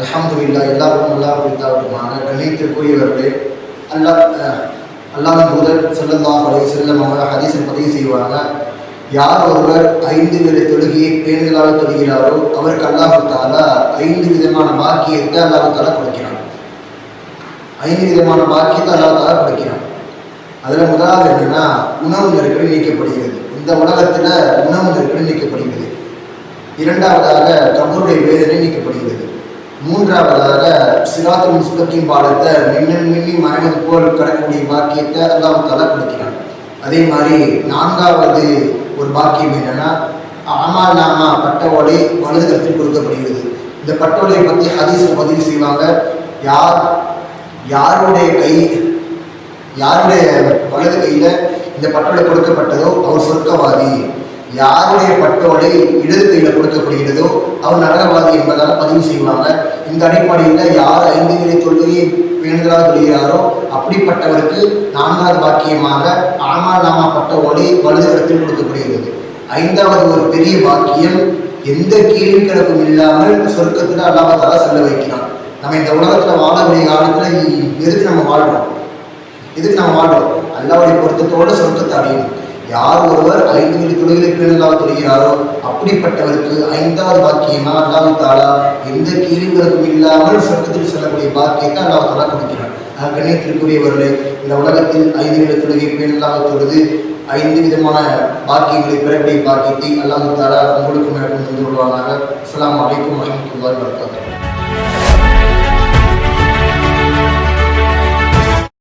அலமதுல்லா எல்லாருக்கும் நல்லா குறித்தாவட்டுமான கண்ணியத்திற்குரியவர்களே அல்லாஹ் அல்லாத முதல் தூதர் ஸல்லல்லாஹு அலைஹி வஸல்லம் அவங்க ஹதீஸில் பதிவு செய்வாங்க. யார் ஒருவர் ஐந்து வித தொழுகையை பேணுதலாக தொழுகிறாரோ அவருக்கு அல்லாஹு ஐந்து விதமான பாக்கியத்தை அல்லாஹு கொடுக்கிறான். ஐந்து விதமான பாக்கியத்தை அல்லாஹ் கொடுக்கிறான். அதில் முதலாவது என்னன்னா உணவு நெருக்கடி நீக்கப்படுகிறது. இந்த உலகத்தில் உணவு நெருக்கடி நீக்கப்படுகிறது. இரண்டாவதாக கபருடைய வேதனை நீக்கப்படுகிறது. மூன்றாவதாக சிராத்து முஸ்தகின் பாடத்தை மின்னல் மின்னி மறைவது போல் கடக்கூடிய பாக்கியத்தை அல்லாஹ் தலா கொடுக்கிறான். அதே மாதிரி நான்காவது ஒரு பாக்கியம் என்னன்னா அமால் நாமா பட்டோலை வலதுகத்தில் கொடுக்கப்படுகிறது. இந்த பட்டோலையை பற்றி ஹதீஸில் பதிவு செய்வாங்க. யார் யாருடைய கை யாருடைய வலது கையில் இந்த பட்டோலை கொடுக்கப்பட்டதோ அவர் சொர்க்கவாதி யாருடைய பட்டோலை இடது கையில கொடுக்கப்படுகிறதோ அவர் நரகவாதி என்பதால் பதிவு செய்வாங்க. இந்த அடிப்படையில் யார் ஐந்து நிலை தொழுகையை வேண்டுதலாக தொழுகிறாரோ அப்படிப்பட்டவருக்கு நான்காவது பாக்கியமாக ஆனால் நாமா பட்ட ஒளி வலது இடத்தில் கொடுக்கப்படுகிறது. ஐந்தாவது ஒரு பெரிய பாக்கியம் எந்த கேள்வி கிடக்கும் இல்லாமல் சொர்க்கத்தில் அல்லாமத்தால செல்ல வைக்கிறான். நம்ம இந்த உலகத்துல வாழக்கூடிய காலத்துல எதுக்கு நம்ம வாழ்றோம்? எதுக்கு நம்ம வாழ்றோம்? அல்லாவுடைய பொருத்தத்தோட சொர்க்கத்தை அடையணும். யார் ஒருவர் ஐந்து வீடு துறைகளை பேணுதலாக தொழுகிறாரோ அப்படிப்பட்டவருக்கு ஐந்தாவது பாக்கியமா அல்லாஹ் தாலா எந்த கீழ்களுக்கும் இல்லாமல் சொர்க்கத்தில் செல்லக்கூடிய பாக்கியத்தை அல்லாஹ் தாலா கொடுக்கிறார் கண்ணியத்திற்குரியவர்களே இந்த உலகத்தில் ஐந்து நிலை தொழுகை பேணுதலாக தொழுது ஐந்து விதமான பாக்கியங்களை பெறக்கூடிய பாக்கியத்தை அல்லாஹ் தாலா உங்களுக்கு மேடம் தந்து கொள்வாங்க அஸ்ஸலாமு அலைக்கும் வரஹ்மத்துல்லாஹி